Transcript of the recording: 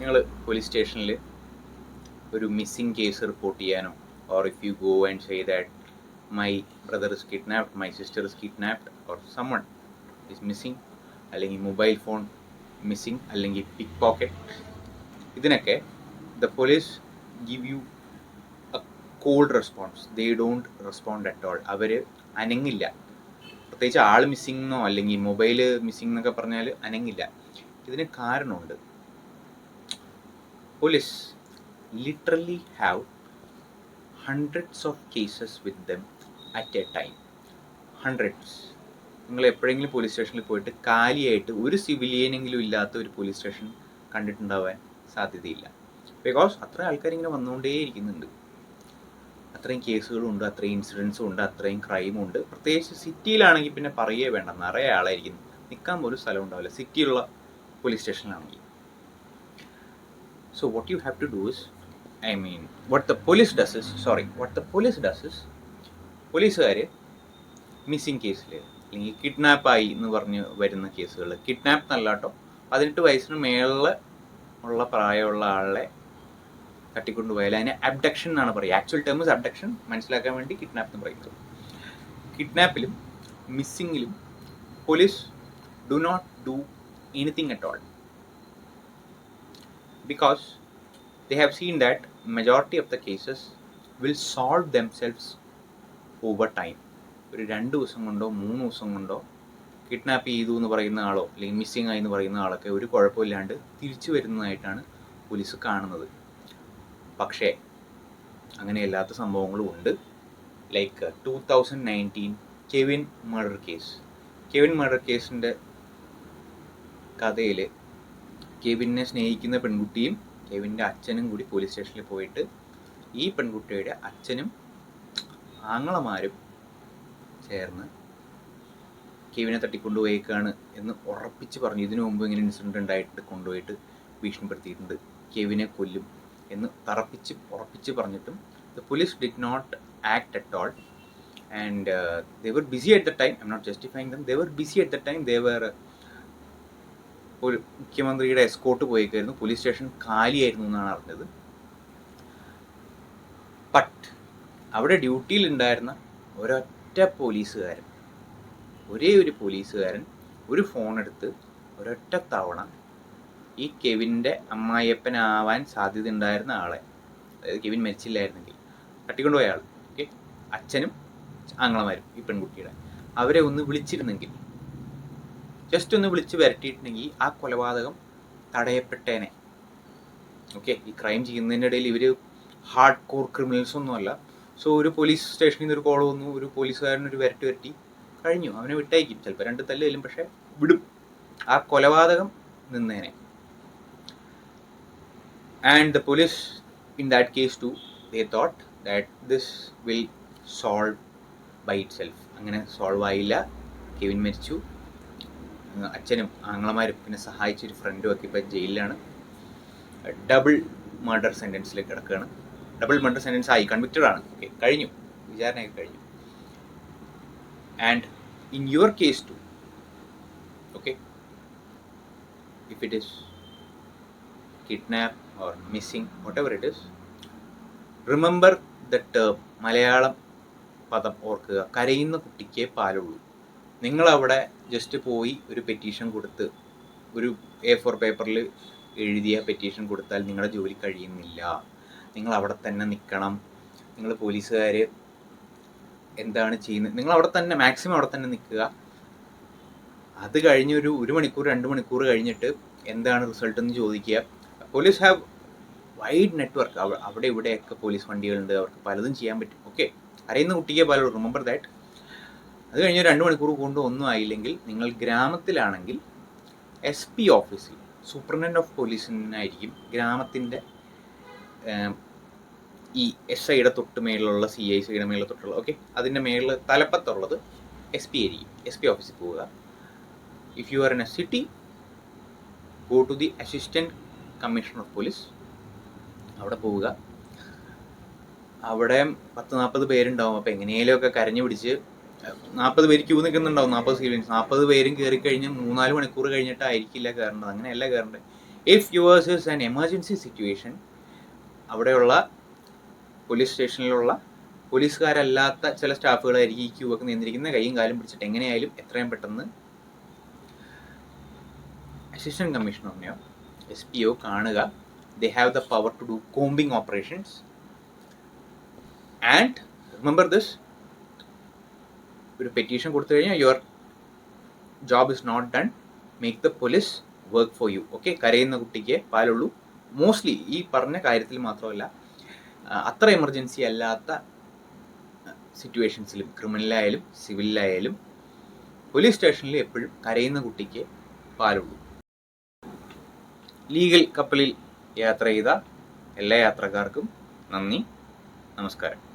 നിങ്ങൾ പോലീസ് സ്റ്റേഷനിൽ ഒരു മിസ്സിംഗ് കേസ് റിപ്പോർട്ട് ചെയ്യാനോ? Or if you go and say that my brother is kidnapped my sister is kidnapped or someone is missing അല്ലെങ്കിൽ mobile phone missing അല്ലെങ്കിൽ pick pocket ഇതിനൊക്കെ the police give you a cold response they don't respond at all അവർ അനങ്ങില്ല. പ്രത്യേകിച്ച് ആൾ എന്നോ അല്ലെങ്കിൽ mobile missing എന്നൊക്കെ പറഞ്ഞാൽ അനങ്ങില്ല. ഇതിന് കാരണമുണ്ട്. Police literally have hundreds of cases with them at a time hundreds നിങ്ങൾ എപ്പോഴെങ്കിലും പോലീസ് സ്റ്റേഷനിൽ പോയിട്ട് കാലിയായിട്ട് ഒരു സിവിലിയനെങ്കിലും ഇല്ലാത്ത ഒരു പോലീസ് സ്റ്റേഷൻ കണ്ടിട്ടുണ്ടാവാൻ സാധ്യതയില്ല. ബിക്കോസ് അത്ര ആൾക്കാർ ഇങ്ങനെ വന്നുകൊണ്ടേ ഇരിക്കുന്നുണ്ട്. അത്രയും കേസുകളുണ്ട് അത്രയും ഇൻസിഡൻസും ഉണ്ട് അത്രയും ക്രൈമും ഉണ്ട്. പ്രത്യേകിച്ച് സിറ്റിയിലാണെങ്കിൽ പിന്നെ പറയേ വേണ്ട. നിറയെ ആളായിരിക്കും. നിൽക്കാൻ പോലും സ്ഥലം ഉണ്ടാവില്ല. സിറ്റിയിലുള്ള പോലീസ് സ്റ്റേഷനിലാണെങ്കിൽ so what you have to do is I mean what the police does is sorry what the police does is പോലീസുകാർ മിസ്സിങ് കേസിൽ അല്ലെങ്കിൽ കിഡ്നാപ്പായി എന്ന് പറഞ്ഞ് വരുന്ന കേസുകൾ കിഡ്നാപ്പ് എന്നല്ല കേട്ടോ പതിനെട്ട് വയസ്സിന് മേളിൽ ഉള്ള പ്രായമുള്ള ആളെ തട്ടിക്കൊണ്ടുപോയാൽ അതിനെ അബ്ഡക്ഷൻ എന്നാണ് പറയുക. ആക്ച്വൽ ടേംസ് അബ്ഡക്ഷൻ മനസ്സിലാക്കാൻ വേണ്ടി കിഡ്നാപ്പ് എന്ന് പറയുന്നത്. കിഡ്നാപ്പിലും മിസ്സിങ്ങിലും police do not do anything at all because they have seen that majority of the cases will solve themselves over time. ഒരു രണ്ട് ദിവസം കൊണ്ടോ മൂന്ന് ദിവസം കൊണ്ടോ കിഡ്നാപ്പ് ചെയ്തു എന്ന് പറയുന്ന ആളോ അല്ലെങ്കിൽ മിസ്സിങ് ആയി എന്ന് പറയുന്ന ആളൊക്കെ ഒരു കുഴപ്പമില്ലാണ്ട് തിരിച്ചു വരുന്നതായിട്ടാണ് പോലീസ് കാണുന്നത്. പക്ഷേ അങ്ങനെ അല്ലാത്ത സംഭവങ്ങളും ഉണ്ട്. Like two thousand nineteen Kevin murder case Kevin murder കേസിന്റെ കഥയിൽ കെവിനെ സ്നേഹിക്കുന്ന പെൺകുട്ടിയും കെവിന്റെ അച്ഛനും കൂടി പോലീസ് സ്റ്റേഷനിൽ പോയിട്ട് ഈ പെൺകുട്ടിയുടെ അച്ഛനും ആങ്ങളമാരും ചേർന്ന് കെവിനെ തട്ടിക്കൊണ്ടുപോയേക്കാണ് എന്ന് ഉറപ്പിച്ച് പറഞ്ഞു. ഇതിനു മുമ്പ് ഇങ്ങനെ ഇൻസിഡന്റ് ഉണ്ടായിട്ട് കൊണ്ടുപോയിട്ട് ഭീഷണിപ്പെടുത്തിയിട്ടുണ്ട്. കെവിനെ കൊല്ലും എന്ന് തറപ്പിച്ച് ഉറപ്പിച്ച് പറഞ്ഞിട്ടും the police did not act at all and they were busy at the time I'm not justifying them they were busy at the time they were ഒരു മുഖ്യമന്ത്രിയുടെ എസ്കോട്ട് പോയേക്കായിരുന്നു. പോലീസ് സ്റ്റേഷൻ കാലിയായിരുന്നു എന്നാണ് അറിഞ്ഞത്. ബട്ട് അവിടെ ഡ്യൂട്ടിയിൽ ഉണ്ടായിരുന്ന ഒരൊറ്റ പോലീസുകാരൻ ഒരേ ഒരു പോലീസുകാരൻ ഒരു ഫോൺ എടുത്ത് ഒരൊറ്റ തവണ ഈ കെവിന്റെ അമ്മായിയപ്പനാവാൻ സാധ്യത ഉണ്ടായിരുന്ന ആളെ അതായത് കെവിൻ മരിച്ചില്ലായിരുന്നെങ്കിൽ തട്ടിക്കൊണ്ടുപോയ ആൾ ഓക്കെ അച്ഛനും ആങ്ങളമാരും ഈ പെൺകുട്ടിയുടെ അവരെ ഒന്ന് വിളിച്ചിരുന്നെങ്കിൽ ജസ്റ്റ് ഒന്ന് വിളിച്ച് വരട്ടിയിട്ടുണ്ടെങ്കിൽ ആ കൊലപാതകം തടയപ്പെട്ടേനെ. ഓക്കെ ഈ ക്രൈം ചെയ്യുന്നതിന്റെ ഇടയിൽ ഇവർ ഹാർഡ് കോർ ക്രിമിനൽസ് ഒന്നുമല്ല സോ ഒരു പോലീസ് സ്റ്റേഷനിൽ നിന്ന് ഒരു കോൾ വന്നു. ഒരു പോലീസുകാരൻ ഒരു വരട്ടി വരട്ടി കഴിഞ്ഞു. അവനെ വിട്ടയക്കും. ചിലപ്പോൾ രണ്ട് തല്ല് ചെല്ലും പക്ഷേ വിടും. ആ കൊലപാതകം നിന്നേനെ. And the police in that case too they thought that this will solve by itself അങ്ങനെ സോൾവ് ആയില്ല. കെവിൻ മരിച്ചു. അച്ഛനും ആങ്ങളമാരും പിന്നെ സഹായിച്ചൊരു ഫ്രണ്ടും ഒക്കെ ഇപ്പം ജയിലിലാണ്. ഡബിൾ മർഡർ സെന്റൻസിൽ കിടക്കുകയാണ് ഡബിൾ മർഡർ സെന്റൻസ് ആയി. കൺവിക്റ്റഡ് ആണ്. ഓക്കെ കഴിഞ്ഞു. വിചാരണയൊക്കെ കഴിഞ്ഞു. And in your case too okay if it is kidnap or missing whatever it is remember the term Malayalam പദം ഓർക്കുക. കരയുന്ന കുട്ടിക്കേ പാലുള്ളൂ. നിങ്ങളവിടെ ജസ്റ്റ് പോയി ഒരു പെറ്റീഷൻ കൊടുത്ത് ഒരു എ ഫോർ പേപ്പറിൽ എഴുതിയ പെറ്റീഷൻ കൊടുത്താൽ നിങ്ങളുടെ ജോലി കഴിയുന്നില്ല. നിങ്ങൾ അവിടെ തന്നെ നിൽക്കണം നിങ്ങൾ പോലീസുകാർ എന്താണ് ചെയ്യുന്നത്? നിങ്ങൾ അവിടെ തന്നെ മാക്സിമം അവിടെ തന്നെ നിൽക്കുക. അത് കഴിഞ്ഞ് ഒരു മണിക്കൂർ രണ്ട് മണിക്കൂർ കഴിഞ്ഞിട്ട് എന്താണ് റിസൾട്ട് എന്ന് ചോദിക്കുക. പോലീസ് ഹാവ് വൈഡ് നെറ്റ്വർക്ക് അവിടെ ഇവിടെയൊക്കെ പോലീസ് വണ്ടികളുണ്ട്. അവർക്ക് പലതും ചെയ്യാൻ പറ്റും. ഓക്കെ അറിയുന്ന കുട്ടിയെ പലരും റിമെമ്പർ ദാറ്റ് അത് കഴിഞ്ഞ് രണ്ട് മണിക്കൂർ കൊണ്ട് ഒന്നും ആയില്ലെങ്കിൽ നിങ്ങൾ ഗ്രാമത്തിലാണെങ്കിൽ എസ് പി ഓഫീസിൽ സൂപ്രണ്ടന്റ് ഓഫ് പോലീസിനായിരിക്കും ഗ്രാമത്തിന്റെ ഈ എസ് ഐയുടെ തൊട്ട് മേളിലുള്ള സി ഐ സിയുടെ മേളിൽ തൊട്ടുള്ള ഓക്കെ അതിന്റെ മേളിൽ തലപ്പത്തുള്ളത് എസ് പി ആയിരിക്കും എസ് പി ഓഫീസിൽ പോവുക. If you are in a city go to the assistant commissioner of police അവിടെ പോവുക. അവിടെ പത്ത് നാൽപ്പത് പേരുണ്ടാവും. അപ്പോൾ എങ്ങനെയെങ്കിലുമൊക്കെ കരഞ്ഞു പിടിച്ച് നാൽപ്പത് പേര് ക്യൂ നിൽക്കുന്നുണ്ടാവും നാൽപ്പത് സീലിംഗ്സ് നാൽപ്പത് പേരും കയറി കഴിഞ്ഞ് മൂന്നാൽ മണിക്കൂർ കഴിഞ്ഞിട്ടായിരിക്കില്ല കയറേണ്ടത്. അങ്ങനെയല്ല കയറേണ്ടത്. If yours is an emergency situation അവിടെയുള്ള പോലീസ് സ്റ്റേഷനിലുള്ള പോലീസുകാരല്ലാത്ത ചില സ്റ്റാഫുകളായിരിക്കും ഈ ക്യൂ ഒക്കെ നിയന്ത്രിക്കുന്ന കൈയും കാലും പിടിച്ചിട്ട് എങ്ങനെയായാലും എത്രയും പെട്ടെന്ന് അസിസ്റ്റന്റ് കമ്മീഷണറിനെയോ എസ് പി ഒ കാണുക. They have the power to do combing operations and remember this ഒരു പെറ്റീഷൻ കൊടുത്തു കഴിഞ്ഞാൽ your job is not done make the police work for you okay കരയുന്ന കുട്ടിക്ക് പാലുള്ളൂ. മോസ്റ്റ്ലി ഈ പറഞ്ഞ കാര്യത്തിൽ മാത്രമല്ല അത്ര എമർജൻസി അല്ലാത്ത സിറ്റുവേഷൻസിലും ക്രിമിനലായാലും സിവിലായാലും പോലീസ് സ്റ്റേഷനിൽ എപ്പോഴും കരയുന്ന കുട്ടിക്ക് പാലുള്ളൂ. ലീഗൽ കപ്പലിൽ യാത്ര ചെയ്ത എല്ലാ യാത്രക്കാർക്കും നന്ദി. നമസ്കാരം.